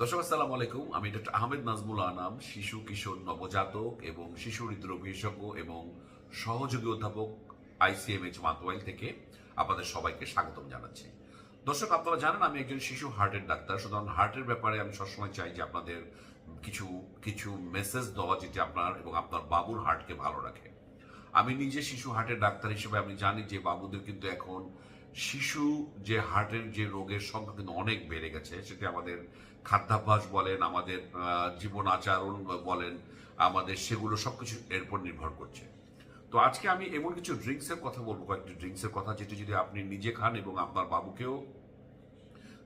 দর্শক, আসসালামু আলাইকুম। আমি ডক্টর আহমেদ নাজমুল আনাম, শিশু, কিশোর, নবজাতক এবং শিশু হৃদরোগ বিশেষজ্ঞ এবং সহযোগী অধ্যাপক আইসিএমএইচ মাতোয়াইল থেকে আপনাদের সবাইকে স্বাগতম জানাচ্ছি। দর্শক, আপনারা জানেন আমি একজন শিশু হার্টের ডাক্তার। সুতরাং হার্টের ব্যাপারে আমি সবসময় চাই যে আপনাদের কিছু কিছু মেসেজ দেওয়া যেটি আপনার এবং আপনার বাবুর হার্টকে ভালো রাখে। আমি নিজে শিশু হার্টের ডাক্তার হিসেবে আমি জানি যে বাবুদের কিন্তু এখন শিশু যে হার্টের যে রোগের সংখ্যা কিন্তু অনেক বেড়ে গেছে, সেটি আমাদের খাদ্যাভ্যাস বলেন, আমাদের জীবন আচরণ বলেন, আমাদের সেগুলো সবকিছু এর উপর নির্ভর করছে। তো আজকে আমি এমন কিছু ড্রিঙ্কসের কথা বলব, কয়েকটি ড্রিঙ্কসের কথা যেটি যদি আপনি নিজে খান এবং আপনার বাবুকেও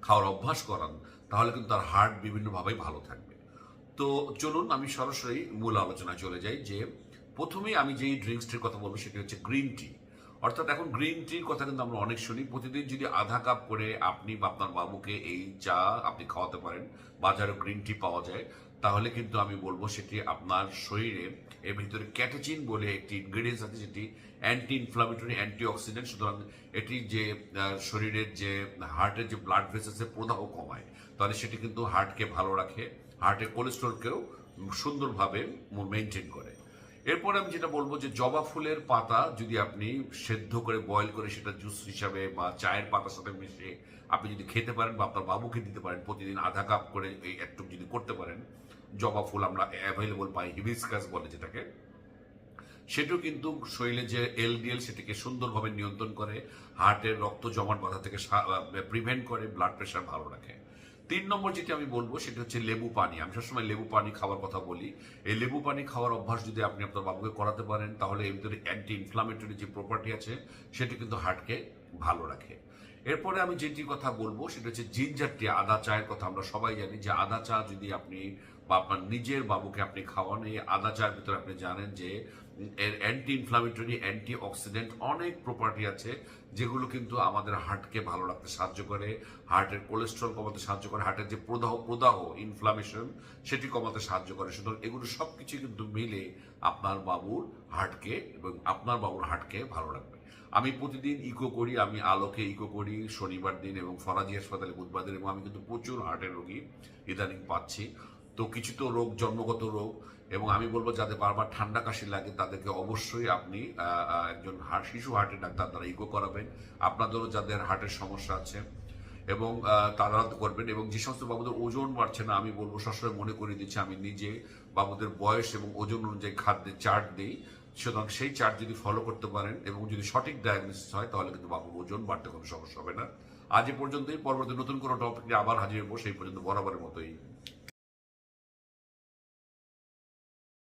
খাওয়ার অভ্যাস করান, তাহলে কিন্তু তার হার্ট বিভিন্নভাবেই ভালো থাকবে। তো চলুন আমি সরাসরি মূল আলোচনায় চলে যাই যে প্রথমেই আমি যেই ড্রিঙ্কসটির কথা বলব, সেটি হচ্ছে গ্রিন টি অর্থাৎ এখন গ্রিন টির কথা কিন্তু আমরা অনেক শুনি। প্রতিদিন যদি আধা কাপ করে আপনি বা আপনার বাবুকে এই চা আপনি খাওয়াতে পারেন বাজারে গ্রিন টি পাওয়া যায়, তাহলে কিন্তু আমি বলব সেটি আপনার শরীরে এর ভিতরে ক্যাটেচিন বলে একটি ইনগ্রেডিয়েন্টস আছে যেটি অ্যান্টি ইনফ্লামেটরি অ্যান্টি অক্সিডেন্ট সুতরাং এটি যে শরীরের যে, হার্টের যে ব্লাড ভেসেসের প্রদাহ কমায়। তাহলে সেটি কিন্তু হার্টকে ভালো রাখে, হার্টের কোলেস্ট্রলকেও সুন্দরভাবে মেনটেন করে। এরপরে আমি যেটা বলব যে জবা ফুলের পাতা যদি আপনি সেদ্ধ করে বয়েল করে সেটা জুস হিসাবে বা চায়ের পাতার সাথে মিশিয়ে আপনি যদি খেতে পারেন বা আপনার বাবুকে দিতে পারেন, প্রতিদিন আধা কাপ করে এই একটু যদি করতে পারেন, জবা ফুল আমরা অ্যাভেলেবল পাই হিবিসকাস বলে যেটাকে। সেটাও কিন্তু শরীরে যে এলডিএল সেটাকে সুন্দরভাবে নিয়ন্ত্রণ করে হার্টের রক্ত জমাট বাধা থেকে প্রিভেন্ট করে ব্লাড প্রেশার ভালো রাখে। তিন নম্বর যেটি আমি বলব, সেটা হচ্ছে লেবু পানি। আমি সবসময় লেবু পানি খাওয়ার কথা বলি। এই লেবু পানি খাওয়ার অভ্যাস যদি আপনি আপনার বাবুকে করাতে পারেন, তাহলে এর ভিতরে অ্যান্টি ইনফ্লামেটরি যে প্রপার্টি আছে, সেটি কিন্তু হার্টকে ভালো রাখে। এরপরে আমি যেটি কথা বলব, সেটা হচ্ছে জিঞ্জার টি আদা চায়ের কথা আমরা সবাই জানি, যে আদা চা যদি আপনি বা আপনার নিজের বাবুকে আপনি খাওয়ান, এই আদা চায়ের ভিতরে আপনি জানেন যে এর অ্যান্টি ইনফ্লামেটরি অ্যান্টি অক্সিডেন্ট অনেক প্রপার্টি আছে, যেগুলো কিন্তু আমাদের হার্টকে ভালো রাখতে সাহায্য করে হার্টের কোলেস্ট্রল কমাতে সাহায্য করে হার্টের যে প্রদাহ প্রদাহ ইনফ্লামেশন সেটি কমাতে সাহায্য করে। সুতরাং এগুলো সব কিছু কিন্তু মিলে আপনার বাবুর হার্টকে এবং আপনার বাবুর হার্টকে ভালো রাখবে। আমি প্রতিদিন ইকো করি, আমি আলোকে ইকো করি, শনিবার দিন এবং ফরাজি হাসপাতালে বুধবার দিন এবং আমি কিন্তু প্রচুর হার্টের রোগী ইদানিং পাচ্ছি। তো কিছু তো রোগ, জন্মগত রোগ এবং আমি বলব যাদের বারবার ঠান্ডা কাশি লাগে তাদেরকে অবশ্যই আপনি একজন হার্ট শিশু হার্টের ডাক্তার দ্বারা ইকো করাবেন। আপনাদেরও যাদের হার্টের সমস্যা আছে এবং তারা করবেন এবং যে সমস্ত বাবুদের ওজন বাড়ছে না আমি বলব সবসময় মনে করে দিচ্ছি, আমি নিজে বাবুদের বয়স এবং ওজন অনুযায়ী খাদ্যের চার্ট দিই। সুতরাং সেই চার্ট যদি ফলো করতে পারেন এবং যদি সঠিক ডায়াগনোসিস হয়, তাহলে কিন্তু বাবুর ওজন বাড়তে কোনো সমস্যা হবে না। আজ এ পর্যন্তই। পরবর্তী নতুন কোনো টপিক নিয়ে আবার হাজির হব। সেই পর্যন্ত বরাবরের মতোই।